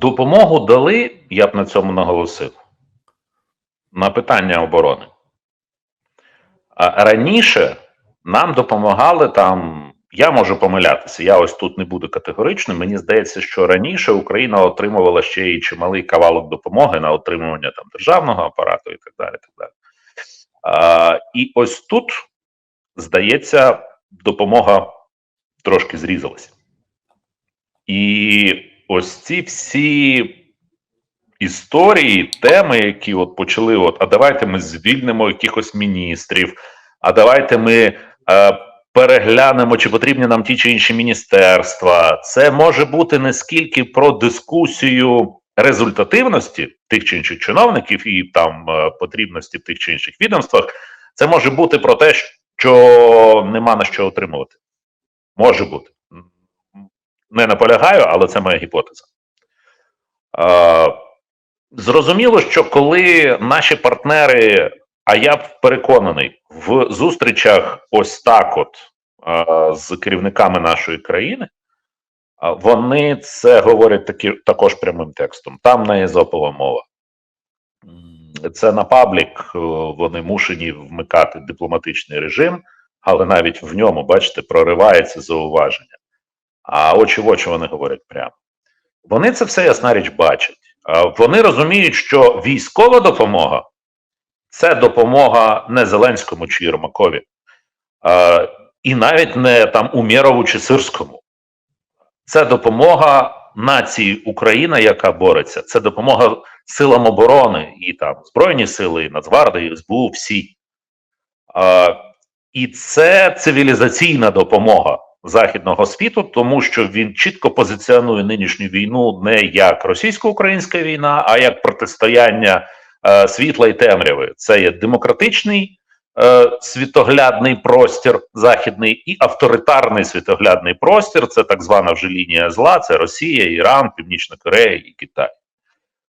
допомогу дали, я б на цьому наголосив, на питання оборони. А раніше нам допомагали там. Я можу помилятися. Я ось тут не буду категоричним. Мені здається, що раніше Україна отримувала ще й чималий кавалок допомоги на отримування там державного апарату і так далі. Так далі. А, І ось тут, здається, допомога трошки зрізалася. І ось ці всі історії, теми, які от почали: от, а давайте ми звільнимо якихось міністрів, а давайте ми. Е, переглянемо, чи потрібні нам ті чи інші міністерства. Це може бути не скільки про дискусію результативності тих чи інших чиновників і там е, потрібності в тих чи інших відомствах. Це може бути про те, що нема на що отримувати. Може бути. Не наполягаю, але це моя гіпотеза. Е, зрозуміло, що коли наші партнери, а я переконаний, в зустрічах ось так, от з керівниками нашої країни, вони це говорять такі, також прямим текстом. Там не езопова мова. Це на паблік, вони мушені вмикати дипломатичний режим, але навіть в ньому, бачите, проривається зауваження. А очі в очі вони говорять прямо. Вони це все ясна річ бачать. Вони розуміють, що військова допомога це допомога не Зеленському чи Єрмакові, і навіть не там Умєрову чи Сирському. Це допомога нації Україна, яка бореться. Це допомога силам оборони і там Збройні сили, і Нацгварди, і СБУ, всі. І це цивілізаційна допомога західного світу, тому що він чітко позиціонує нинішню війну не як російсько-українська війна, а як протистояння. Е, світла і темряви. Це є демократичний е, світоглядний простір західний і авторитарний світоглядний простір. Це так звана вже лінія зла. Це Росія, Іран, Північна Корея і Китай.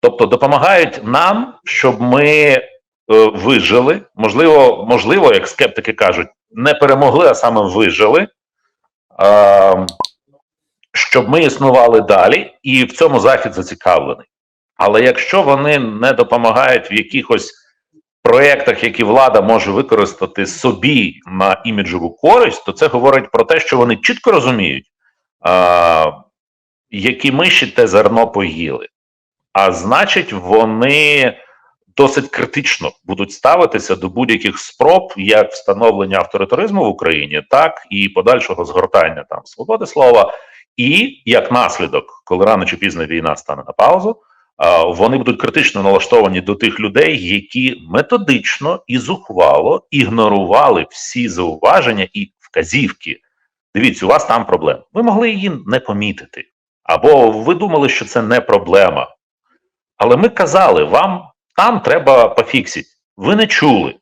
Тобто допомагають нам, щоб ми е, вижили. Можливо, можливо, як скептики кажуть, не перемогли, а саме вижили. Е, щоб ми існували далі, і в цьому захід зацікавлений. Але якщо вони не допомагають в якихось проєктах, які влада може використати собі на іміджову користь, то це говорить про те, що вони чітко розуміють, а, які миші те зерно поїли. А значить, вони досить критично будуть ставитися до будь-яких спроб як встановлення авторитаризму в Україні, так і подальшого згортання там свободи слова, і як наслідок, коли рано чи пізно війна стане на паузу вони будуть критично налаштовані до тих людей, які методично і зухвало ігнорували всі зауваження і вказівки. Дивіться, у вас там проблема. Ви могли її не помітити, або ви думали, що це не проблема. Але ми казали, вам там треба пофіксити. Ви не чули.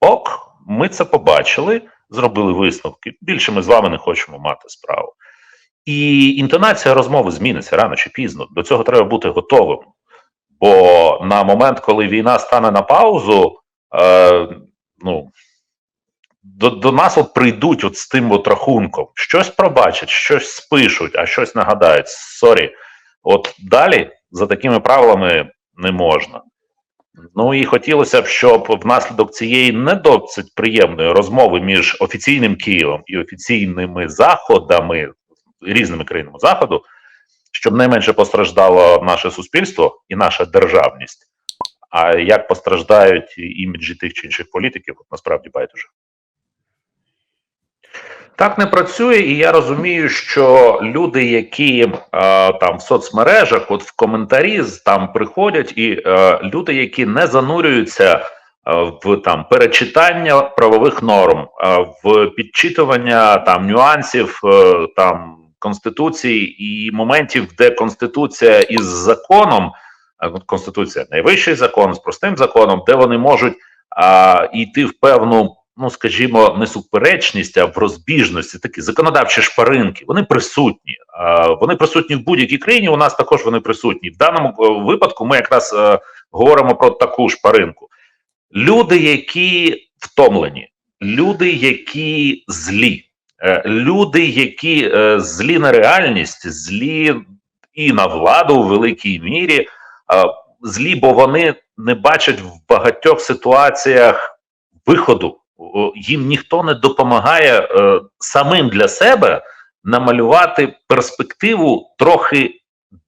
Ок, ми це побачили, зробили висновки. Більше ми з вами не хочемо мати справу. І інтонація розмови зміниться рано чи пізно. До цього треба бути готовим. Бо на момент, коли війна стане на паузу, е, ну до до нас от прийдуть от з тим от рахунком, щось пробачать, щось спишуть, а щось нагадають. Сорі, от далі за такими правилами не можна. Ну і хотілося б, щоб внаслідок цієї не досить приємної розмови між офіційним Києвом і офіційними заходами різними країнами заходу, щоб найменше постраждало наше суспільство і наша державність. А як постраждають іміджі тих чи інших політиків, насправді байдуже. Так не працює, і я розумію, що люди, які е, там в соцмережах, от в коментарі там приходять, і е, люди, які не занурюються е, в там перечитання правових норм, е, в підчитування там нюансів е, там конституції і моментів, де конституція із законом, конституція найвищий закон з простим законом, де вони можуть а, йти в певну. Ну, скажімо, не суперечність, а в розбіжності такі законодавчі шпаринки. Вони присутні. Вони присутні в будь-якій країні. У нас також вони присутні. В даному е, випадку ми якраз е, говоримо про таку шпаринку. Люди, які втомлені, люди, які злі, Е, люди, які злі на реальність, злі і на владу у великій мірі. Злі, бо вони не бачать в багатьох ситуаціях виходу. Їм ніхто не допомагає е, самим для себе намалювати перспективу трохи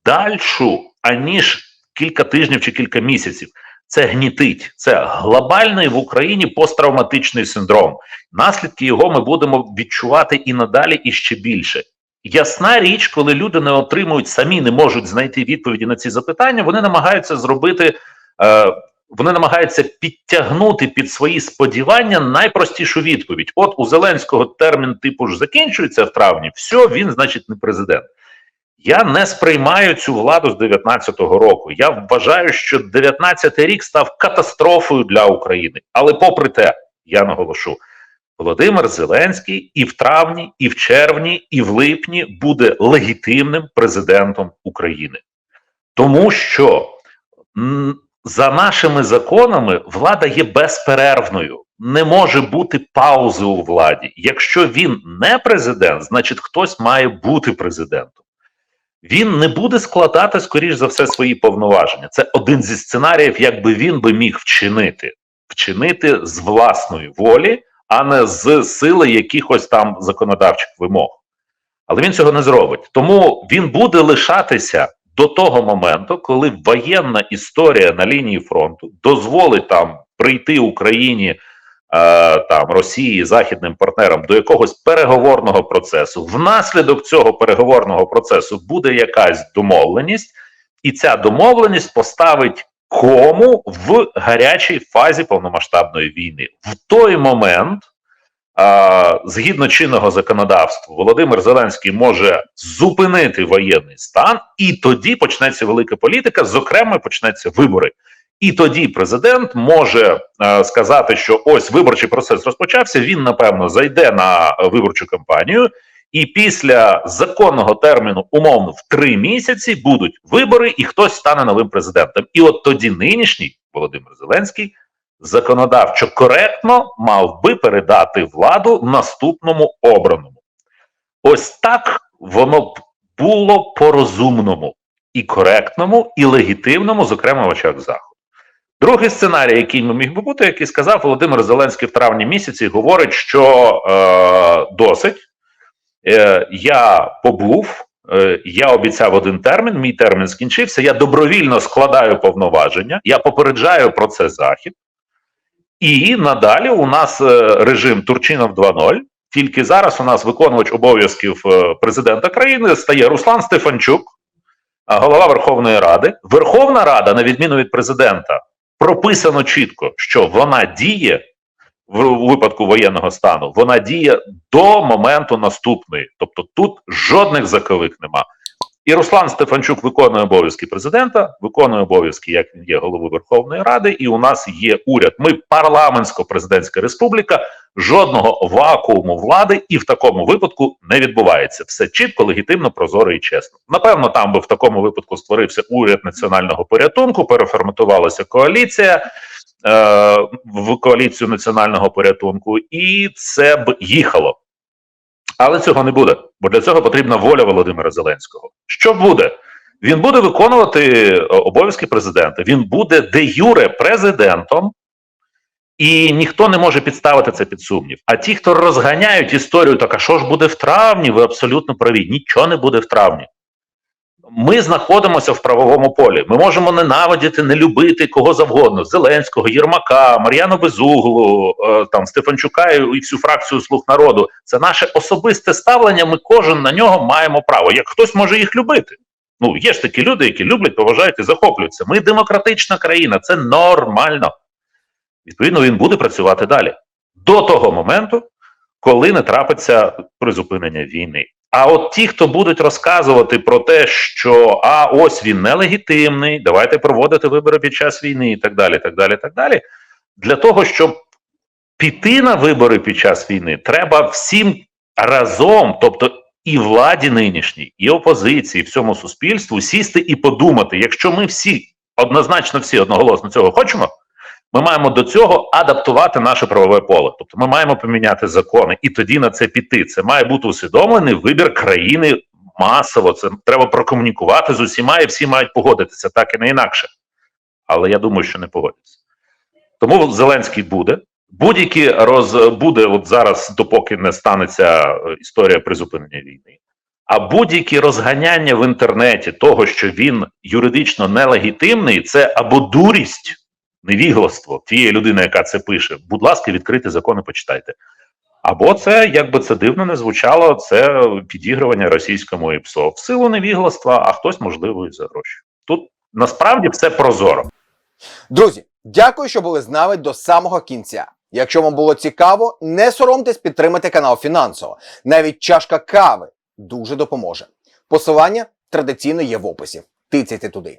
дальшу, аніж кілька тижнів чи кілька місяців. Це гнітить, це глобальний в Україні посттравматичний синдром. Наслідки його ми будемо відчувати і надалі, і ще більше. Ясна річ, коли люди не отримують самі, не можуть знайти відповіді на ці запитання, вони намагаються зробити, е, вони намагаються підтягнути під свої сподівання найпростішу відповідь. От у Зеленського термін типу ж закінчується в травні, все, він, значить, не президент. Я не сприймаю цю владу з 19-го року. Я вважаю, що 19-й рік став катастрофою для України. Але, попри те, я наголошу. Володимир Зеленський і в травні, і в червні, і в липні буде легітимним президентом України, тому що за нашими законами влада є безперервною. Не може бути паузи у владі. Якщо він не президент, значить хтось має бути президентом. Він не буде складати, скоріш за все, свої повноваження. Це один зі сценаріїв, як би він би міг вчинити, вчинити з власної волі а не з сили якихось там законодавчих вимог. Але він цього не зробить. Тому він буде лишатися до того моменту, коли воєнна історія на лінії фронту дозволить там прийти Україні е, там Росії західним партнерам до якогось переговорного процесу. Внаслідок цього переговорного процесу буде якась домовленість, і ця домовленість поставить кому в гарячій фазі повномасштабної війни. В той момент, згідно чинного законодавства, Володимир Зеленський може зупинити воєнний стан, і тоді почнеться велика політика. Зокрема, почнеться вибори. І тоді президент може е, сказати, що ось виборчий процес розпочався. Він напевно зайде на виборчу кампанію, і після законного терміну, умовно, в три місяці будуть вибори, і хтось стане новим президентом. І от тоді нинішній Володимир Зеленський законодавчо коректно мав би передати владу наступному обраному. Ось так воно б було по розумному і коректному, і легітимному, зокрема в очах заходу. Другий сценарій, який міг би бути, який сказав Володимир Зеленський в травні місяці, говорить, що е, досить. Е, я побув, е, я обіцяв один термін. Мій термін скінчився. Я добровільно складаю повноваження, я попереджаю про це захід, і надалі у нас е, режим Турчинов 2.0. Тільки зараз у нас виконувач обов'язків президента країни стає Руслан Стефанчук, голова Верховної Ради. Верховна Рада, на відміну від президента, прописано чітко, що вона діє в випадку воєнного стану, вона діє до моменту наступної. Тобто тут жодних заковик нема. І Руслан Стефанчук виконує обов'язки президента, виконує обов'язки, як він є головою Верховної Ради, і у нас є уряд. Ми парламентсько-президентська республіка, жодного вакууму влади і в такому випадку не відбувається. Все чітко, легітимно, прозоро і чесно. Напевно, там би в такому випадку створився уряд національного порятунку, переформатувалася коаліція. Е, в коаліцію національного порятунку, і це б їхало. Але цього не буде, бо для цього потрібна воля Володимира Зеленського. Що буде? Він буде виконувати е, обов'язки президента. Він буде де юре президентом, і ніхто не може підставити це під сумнів. А ті, хто розганяють історію, так а що ж буде в травні, ви абсолютно праві. Нічого не буде в травні. Ми знаходимося в правовому полі. Ми можемо ненавидіти, не любити кого завгодно: Зеленського, Єрмака, Мар'яну Безуглу, е, там Стефанчука і всю фракцію слуг народу. Це наше особисте ставлення. Ми кожен на нього маємо право. Як хтось може їх любити. Ну є ж такі люди, які люблять, поважають і захоплюються. Ми демократична країна, це нормально. Відповідно, він буде працювати далі до того моменту, коли не трапиться призупинення війни. А от ті, хто будуть розказувати про те, що а ось він нелегітимний, давайте проводити вибори під час війни, і так далі. так далі, так далі. Для того, щоб піти на вибори під час війни, треба всім разом, тобто і владі нинішній, і опозиції, і всьому суспільству сісти і подумати, якщо ми всі однозначно всі одноголосно цього хочемо. Ми маємо до цього адаптувати наше правове поле. Тобто ми маємо поміняти закони і тоді на це піти. Це має бути усвідомлений вибір країни масово. Це треба прокомунікувати з усіма, і всі мають погодитися так і не інакше. Але я думаю, що не погодяться. Тому Зеленський буде. Будь-які роз буде от зараз, допоки не станеться е, історія призупинення війни. А будь-які розганяння в інтернеті того, що він юридично нелегітимний, це або дурість, невігластво тієї людини, яка це пише. Будь ласка, відкрийте закон і почитайте. Або це, як би це дивно не звучало, це підігрування російському ІПСО в силу невігластва, а хтось, можливо, і за гроші. Тут насправді все прозоро. Друзі, дякую, що були з нами до самого кінця. Якщо вам було цікаво, не соромтесь підтримати канал фінансово. Навіть чашка кави дуже допоможе. Посилання традиційно є в описі. Тицяйте туди.